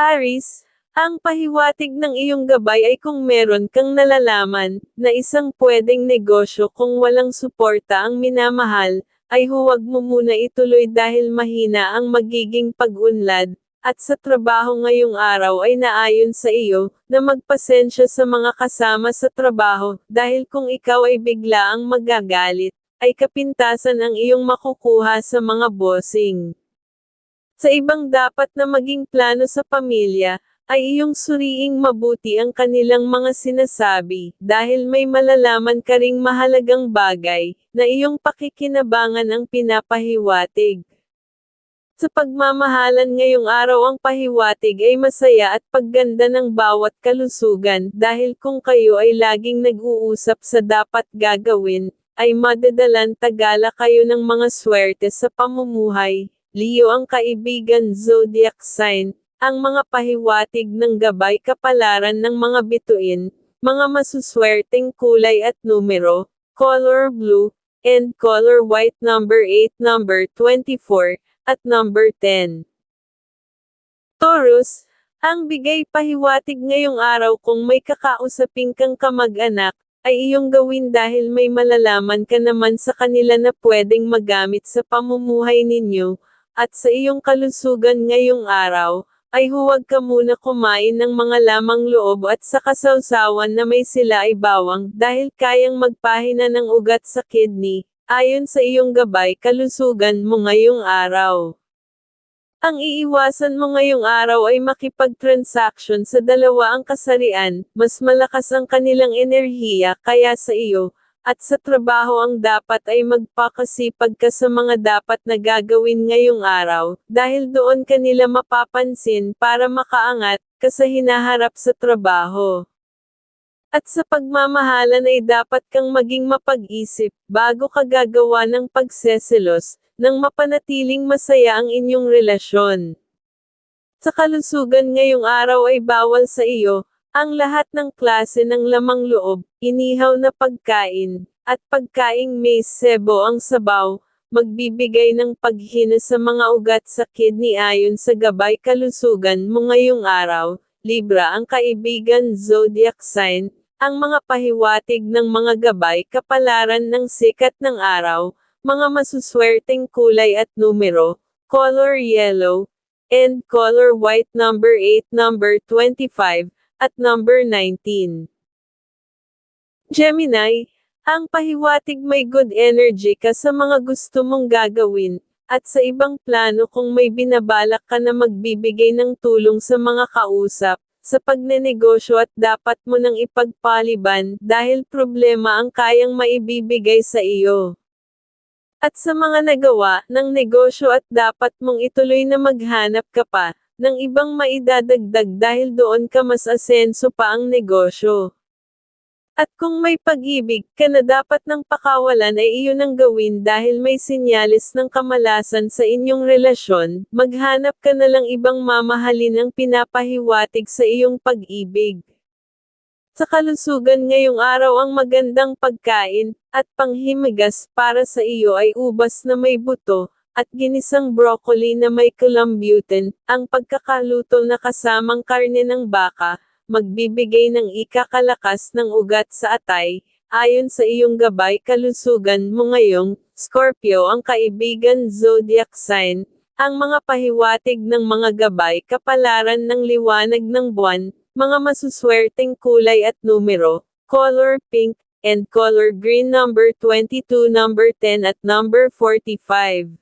Aris, ang pahiwatig ng iyong gabay ay kung meron kang nalalaman, na isang pwedeng negosyo kung walang suporta ang minamahal, ay huwag mo muna ituloy dahil mahina ang magiging pag-unlad, at sa trabaho ngayong araw ay naayon sa iyo, na magpasensya sa mga kasama sa trabaho, dahil kung ikaw ay bigla ang magagalit, ay kapintasan ang iyong makukuha sa mga bossing. Sa ibang dapat na maging plano sa pamilya, ay iyong suriing mabuti ang kanilang mga sinasabi, dahil may malalaman ka ring mahalagang bagay, na iyong pakikinabangan ang pinapahiwatig. Sa pagmamahalan ngayong araw ang pahiwatig ay masaya at pagganda ng bawat kalusugan, dahil kung kayo ay laging nag-uusap sa dapat gagawin, ay madadalan tagala kayo ng mga swerte sa pamumuhay. Leo ang kaibigan zodiac sign, ang mga pahiwatig ng gabay kapalaran ng mga bituin, mga masuswerteng kulay at numero, color blue, and color white number 8 number 24, at number 10. Taurus, ang bigay pahiwatig ngayong araw kung may kakausaping kang kamag-anak, ay iyong gawin dahil may malalaman ka naman sa kanila na pwedeng magamit sa pamumuhay ninyo, at sa iyong kalusugan ngayong araw, ay huwag ka muna kumain ng mga lamang loob at sa kasawsawan na may sila ay bawang dahil kayang magpahina ng ugat sa kidney, ayon sa iyong gabay kalusugan mo ngayong araw. Ang iiwasan mo ngayong araw ay makipag-transaction sa dalawa ang kasarian, mas malakas ang kanilang enerhiya kaya sa iyo, at sa trabaho ang dapat ay magpakasipag ka sa mga dapat na gagawin ngayong araw, dahil doon ka nila mapapansin para makaangat ka sa hinaharap sa trabaho. At sa pagmamahalan ay dapat kang maging mapag-isip, bago ka gagawa ng pagseselos, nang mapanatiling masaya ang inyong relasyon. Sa kalusugan ngayong araw ay bawal sa iyo, ang lahat ng klase ng lamang loob, inihaw na pagkain, at pagkaing may sebo ang sabaw, magbibigay ng paghina sa mga ugat sa kidney ayon sa gabay kalusugan mo ngayong araw, Libra ang kaibigan zodiac sign, ang mga pahiwatig ng mga gabay kapalaran ng sikat ng araw, mga masuswerteng kulay at numero, color yellow, and color white number 8 number 25, at number 19. Gemini, ang pahiwatig may good energy ka sa mga gusto mong gagawin, at sa ibang plano kung may binabalak ka na magbibigay ng tulong sa mga kausap, sa pagnenegosyo at dapat mo nang ipagpaliban dahil problema ang kayang maibibigay sa iyo. At sa mga nagawa ng negosyo at dapat mong ituloy na maghanap ka pa ng ibang maidadagdag dahil doon ka mas asenso pa ang negosyo. At kung may pag-ibig ka na dapat ng pakawalan ay iyon ang gawin dahil may sinyalis ng kamalasan sa inyong relasyon, maghanap ka na lang ibang mamahalin ang pinapahiwatig sa iyong pag-ibig. Sa kalusugan ngayong araw ang magandang pagkain, at panghimigas para sa iyo ay ubas na may buto, at ginisang broccoli na may calambutin, ang pagkakaluto na kasamang karne ng baka, magbibigay ng ikakalakas ng ugat sa atay, ayon sa iyong gabay kalusugan mo ngayong, Scorpio ang kaibigan zodiac sign, ang mga pahiwatig ng mga gabay kapalaran ng liwanag ng buwan, mga masuswerteng kulay at numero, color pink, and color green number 22 number 10 at number 45.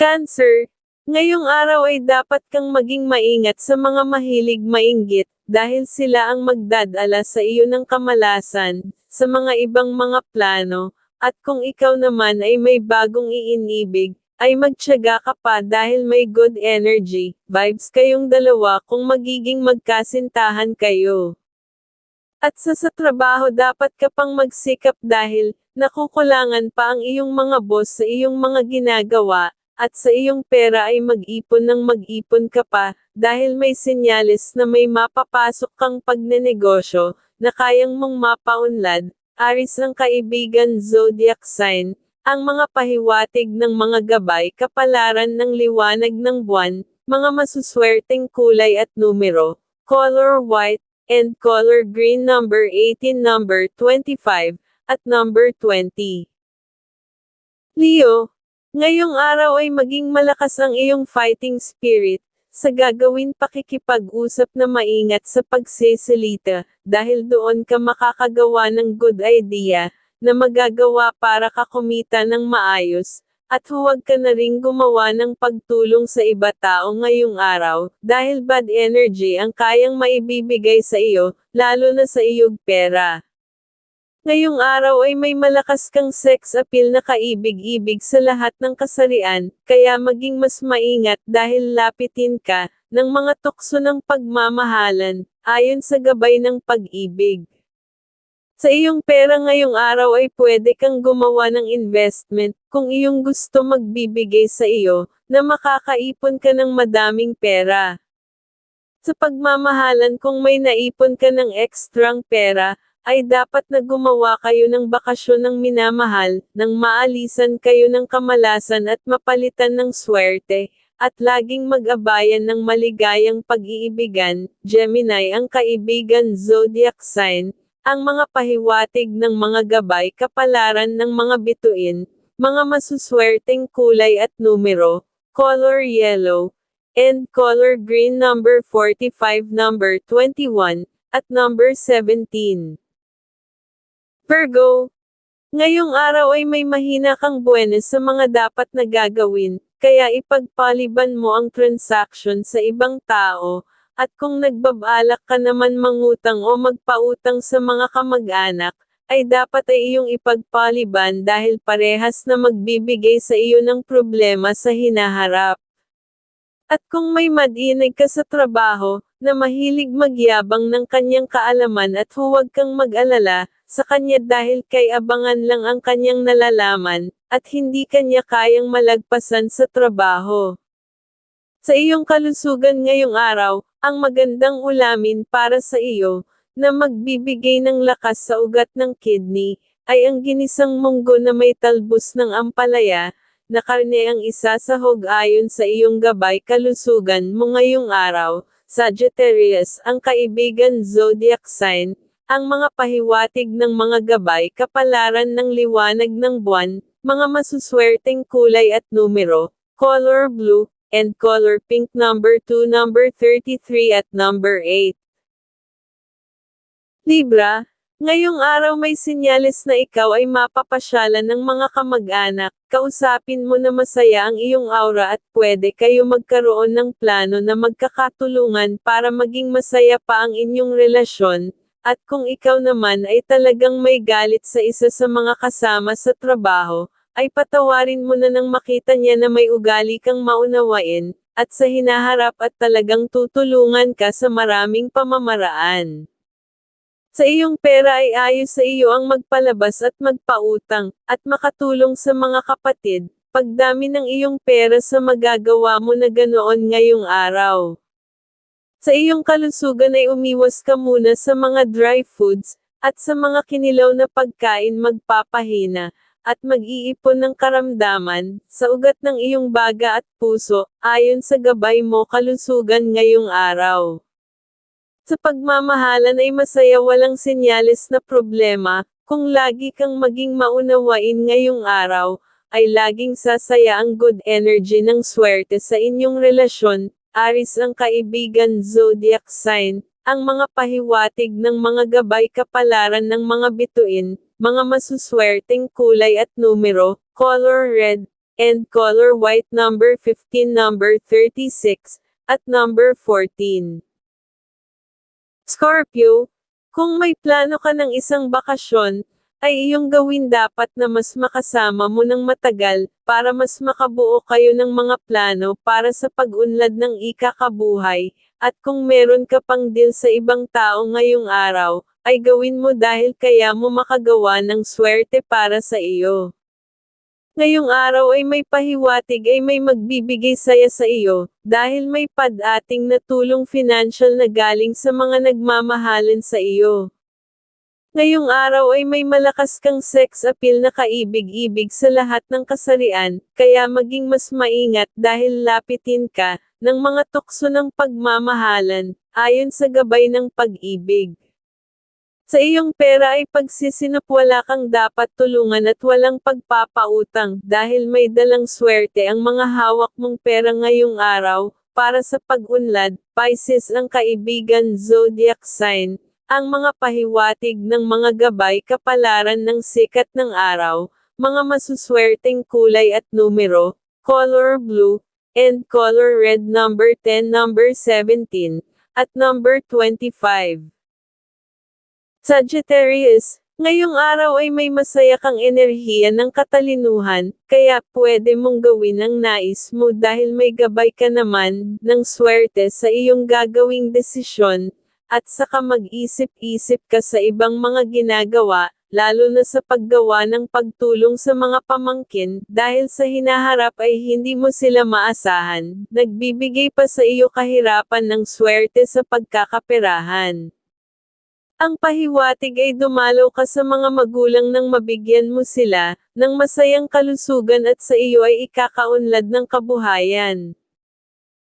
Cancer, ngayong araw ay dapat kang maging maingat sa mga mahilig mainggit, dahil sila ang magdadala sa iyo ng kamalasan, sa mga ibang mga plano, at kung ikaw naman ay may bagong iinibig, ay magtiyaga ka pa dahil may good energy, vibes kayong dalawa kung magiging magkasintahan kayo. At sa sa trabaho dapat ka pang magsikap dahil, nakukulangan pa ang iyong mga boss sa iyong mga ginagawa, at sa iyong pera ay mag-ipon ng mag-ipon ka pa, dahil may sinyalis na may mapapasok kang pagnenegosyo, na kayang mong mapaunlad, Aris ng kaibigan zodiac sign, ang mga pahiwatig ng mga gabay kapalaran ng liwanag ng buwan, mga masuswerteng kulay at numero, color white, and color green number 18 number 25, at number 20. Leo, ngayong araw ay maging malakas ang iyong fighting spirit, sa gagawin pakikipag-usap na maingat sa pagseselita, dahil doon ka makakagawa ng good idea, na magagawa para ka kumita ng maayos, at huwag ka na ring gumawa ng pagtulong sa iba tao ngayong araw, dahil bad energy ang kayang maibibigay sa iyo, lalo na sa iyong pera. Ngayong araw ay may malakas kang sex appeal na kaibig-ibig sa lahat ng kasarian, kaya maging mas maingat dahil lapitin ka, ng mga tukso ng pagmamahalan, ayon sa gabay ng pag-ibig. Sa iyong pera ngayong araw ay pwede kang gumawa ng investment, kung iyong gusto magbibigay sa iyo, na makakaipon ka ng madaming pera. Sa pagmamahalan kung may naipon ka ng ekstrang pera, ay dapat na gumawa kayo ng bakasyon ng minamahal, nang maalisan kayo ng kamalasan at mapalitan ng swerte, at laging mag-abayan ng maligayang pag-iibigan, Gemini ang kaibigan zodiac sign, ang mga pahiwatig ng mga gabay kapalaran ng mga bituin, mga masuswerteng kulay at numero, color yellow, and color green number 45 number 21, at number 17. Virgo, ngayong araw ay may mahina kang buwenes sa mga dapat na gagawin, kaya ipagpaliban mo ang transaction sa ibang tao, at kung nagbabalak ka naman mangutang o magpautang sa mga kamag-anak, ay dapat ay iyong ipagpaliban dahil parehas na magbibigay sa iyo ng problema sa hinaharap. At kung may madinig ka sa trabaho, na mahilig magyabang ng kanyang kaalaman at huwag kang mag-alala, sa kanya dahil kay abangan lang ang kanyang nalalaman, at hindi kanya kayang malagpasan sa trabaho. Sa iyong kalusugan ngayong araw, ang magandang ulamin para sa iyo, na magbibigay ng lakas sa ugat ng kidney, ay ang ginisang munggo na may talbos ng ampalaya, na karne ang isa sa hog ayon sa iyong gabay kalusugan mo ngayong araw, Sagittarius, ang kaibigan zodiac sign, ang mga pahiwatig ng mga gabay kapalaran ng liwanag ng buwan, mga masuswerteng kulay at numero, color blue, and color pink number 2 number 33 at number 8. Libra, ngayong araw may sinyalis na ikaw ay mapapasyalan ng mga kamag-anak, kausapin mo na masaya ang iyong aura at pwede kayo magkaroon ng plano na magkakatulungan para maging masaya pa ang inyong relasyon, at kung ikaw naman ay talagang may galit sa isa sa mga kasama sa trabaho, ay patawarin mo na nang makita niya na may ugali kang maunawain, at sa hinaharap at talagang tutulungan ka sa maraming pamamaraan. Sa iyong pera ay ayos sa iyo ang magpalabas at magpautang, at makatulong sa mga kapatid, pagdami ng iyong pera sa magagawa mo na ganoon ngayong araw. Sa iyong kalusugan ay umiwas ka muna sa mga dry foods, at sa mga kinilaw na pagkain magpapahina, at mag-iipon ng karamdaman, sa ugat ng iyong baga at puso, ayon sa gabay mo kalusugan ngayong araw. Sa pagmamahalan ay masaya walang senyales na problema, kung lagi kang maging maunawain ngayong araw, ay laging sasaya ang good energy ng swerte sa inyong relasyon, Aris ang kaibigan zodiac sign, ang mga pahiwatig ng mga gabay kapalaran ng mga bituin, mga masuswerteng kulay at numero, color red, and color white number 15 number 36, at number 14. Scorpio, kung may plano ka ng isang bakasyon, ay iyong gawin dapat na mas makasama mo ng matagal, para mas makabuo kayo ng mga plano para sa pag-unlad ng ikakabuhay, at kung meron ka pang deal sa ibang tao ngayong araw, ay gawin mo dahil kaya mo makagawa ng swerte para sa iyo. Ngayong araw ay may pahiwatig ay may magbibigay saya sa iyo, dahil may padating na tulong financial na galing sa mga nagmamahalan sa iyo. Ngayong araw ay may malakas kang sex appeal na kaibig-ibig sa lahat ng kasarian, kaya maging mas maingat dahil lapitin ka, ng mga tukso ng pagmamahalan, ayon sa gabay ng pag-ibig. Sa iyong pera ay pagsisinop wala kang dapat tulungan at walang pagpapautang dahil may dalang swerte ang mga hawak mong pera ngayong araw, para sa pag-unlad, Pisces ang kaibigan zodiac sign, ang mga pahiwatig ng mga gabay kapalaran ng sikat ng araw, mga masuswerteng kulay at numero, color blue, and color red number 10 number 17, at number 25. Sagittarius, ngayong araw ay may masaya kang enerhiya ng katalinuhan, kaya pwede mong gawin ang nais mo dahil may gabay ka naman ng swerte sa iyong gagawing desisyon, at saka mag-isip-isip ka sa ibang mga ginagawa, lalo na sa paggawa ng pagtulong sa mga pamangkin, dahil sa hinaharap ay hindi mo sila maasahan, nagbibigay pa sa iyo kahirapan ng swerte sa pagkakaperahan. Ang pahiwatig ay dumalaw ka sa mga magulang nang mabigyan mo sila, ng masayang kalusugan at sa iyo ay ikakaunlad ng kabuhayan.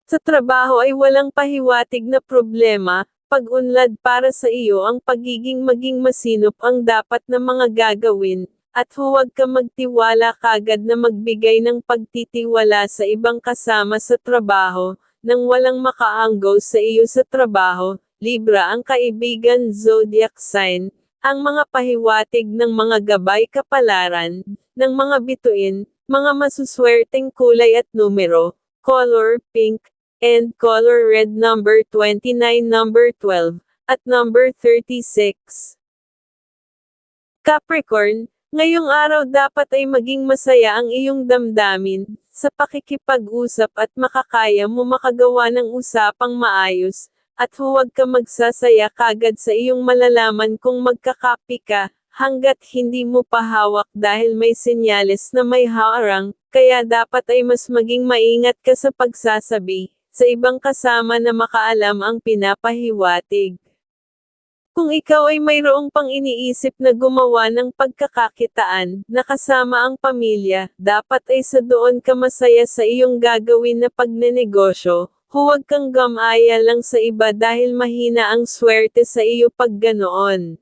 Sa trabaho ay walang pahiwatig na problema, pag-unlad para sa iyo ang pagiging maging masinop ang dapat na mga gagawin, at huwag ka magtiwala kagad na magbigay ng pagtitiwala sa ibang kasama sa trabaho, nang walang makaanggo sa iyo sa trabaho, Libra ang kaibigan zodiac sign, ang mga pahiwatig ng mga gabay kapalaran, ng mga bituin, mga masuswerteng kulay at numero, color pink, and color red number 29 number 12, at number 36. Capricorn, ngayong araw dapat ay maging masaya ang iyong damdamin, sa pakikipag-usap at makakaya mo makagawa ng usapang maayos, at huwag ka magsasaya kagad sa iyong malalaman kung magkakapi ka, hanggat hindi mo pa hawak dahil may senyales na may harang, kaya dapat ay mas maging maingat ka sa pagsasabi, sa ibang kasama na makaalam ang pinapahiwatig. Kung ikaw ay mayroong pang iniisip na gumawa ng pagkakakitaan, na kasama ang pamilya, dapat ay sa doon ka masaya sa iyong gagawin na pagnenegosyo, huwag kang gamaya lang sa iba dahil mahina ang swerte sa iyo pag ganoon.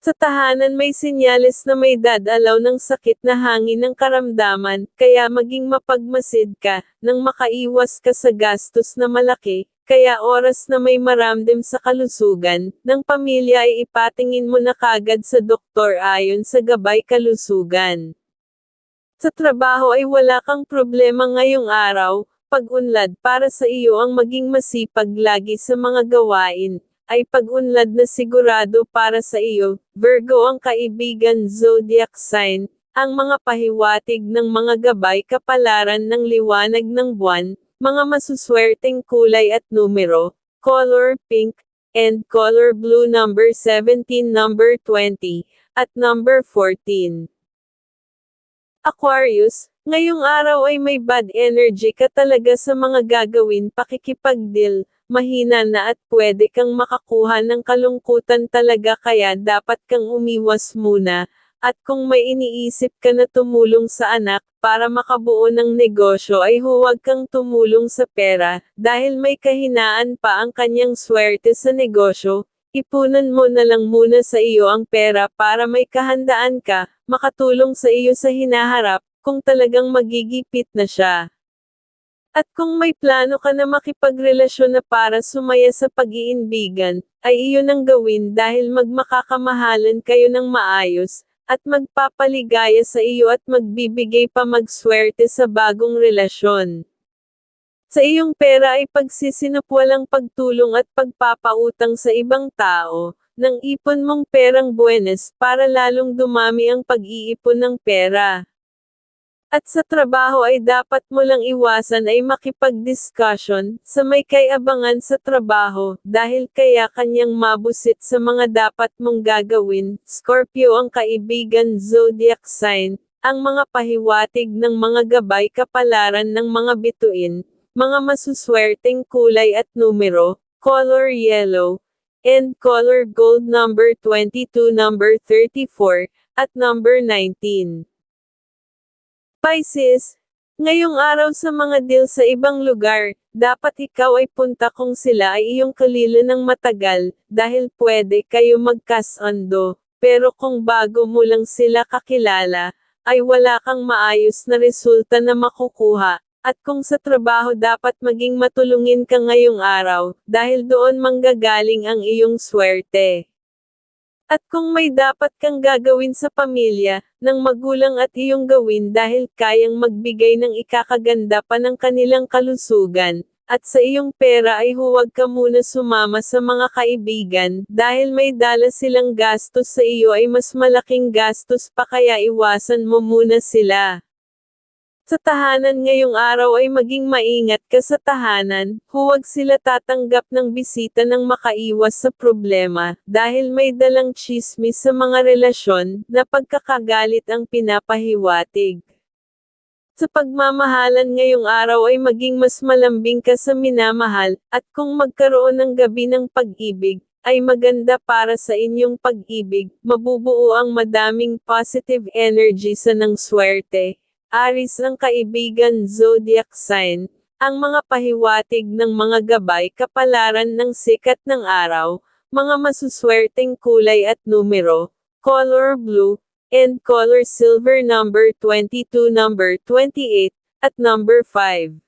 Sa tahanan may senyales na may dadalaw ng sakit na hangin ng karamdaman, kaya maging mapagmasid ka, nang makaiwas ka sa gastos na malaki, kaya oras na may maramdam sa kalusugan, ng pamilya ay ipatingin mo na kagad sa doktor ayon sa gabay kalusugan. Sa trabaho ay wala kang problema ngayong araw, pag-unlad para sa iyo ang maging masipag lagi sa mga gawain, ay pag-unlad na sigurado para sa iyo, Virgo ang kaibigan zodiac sign, ang mga pahiwatig ng mga gabay kapalaran ng liwanag ng buwan, mga masuswerteng kulay at numero, color pink, and color blue number 17 number 20, at number 14. Aquarius, ngayong araw ay may bad energy ka talaga sa mga gagawin pakikipagdeal, mahina na at pwede kang makakuha ng kalungkutan talaga kaya dapat kang umiwas muna, at kung may iniisip ka na tumulong sa anak, para makabuo ng negosyo ay huwag kang tumulong sa pera, dahil may kahinaan pa ang kanyang swerte sa negosyo, ipunan mo na lang muna sa iyo ang pera para may kahandaan ka, makatulong sa iyo sa hinaharap, kung talagang magigipit na siya. At kung may plano ka na makipagrelasyon na para sumaya sa pag-iinbigan, ay iyon ang gawin dahil magmakakamahalan kayo ng maayos, at magpapaligaya sa iyo at magbibigay pa magswerte sa bagong relasyon. Sa iyong pera ay pagsisinop walang pagtulong at pagpapautang sa ibang tao, nang ipon mong perang buenas para lalong dumami ang pag-iipon ng pera. At sa trabaho ay dapat mo lang iwasan ay makipag-discussion, sa may kay-abangan sa trabaho, dahil kaya kanyang mabusit sa mga dapat mong gagawin. Scorpio ang kaibigan zodiac sign, ang mga pahiwatig ng mga gabay kapalaran ng mga bituin, mga masuswerteng kulay at numero, color yellow, and color gold number 22 number 34, at number 19. Pisces, ngayong araw sa mga deal sa ibang lugar, dapat ikaw ay punta kung sila ay iyong kalila ng matagal, dahil pwede kayo magkasundo. Pero kung bago mo lang sila kakilala, ay wala kang maayos na resulta na makukuha. At kung sa trabaho dapat maging matulungin ka ngayong araw, dahil doon manggagaling ang iyong swerte. At kung may dapat kang gagawin sa pamilya, ng magulang at iyong gawin dahil kayang magbigay ng ikakaganda pa ng kanilang kalusugan, at sa iyong pera ay huwag ka muna sumama sa mga kaibigan, dahil may dala silang gastos sa iyo ay mas malaking gastos pa kaya iwasan mo muna sila. Sa tahanan ngayong araw ay maging maingat ka sa tahanan, huwag sila tatanggap ng bisita ng makaiwas sa problema, dahil may dalang chismis sa mga relasyon, na pagkakagalit ang pinapahiwatig. Sa pagmamahalan ngayong araw ay maging mas malambing ka sa minamahal, at kung magkaroon ng gabi ng pag-ibig, ay maganda para sa inyong pag-ibig, mabubuo ang madaming positive energy sa ng swerte. Aris ang kaibigan zodiac sign, ang mga pahiwatig ng mga gabay kapalaran ng sikat ng araw, mga masuswerteng kulay at numero, color blue, and color silver number 22 number 28, at number 5.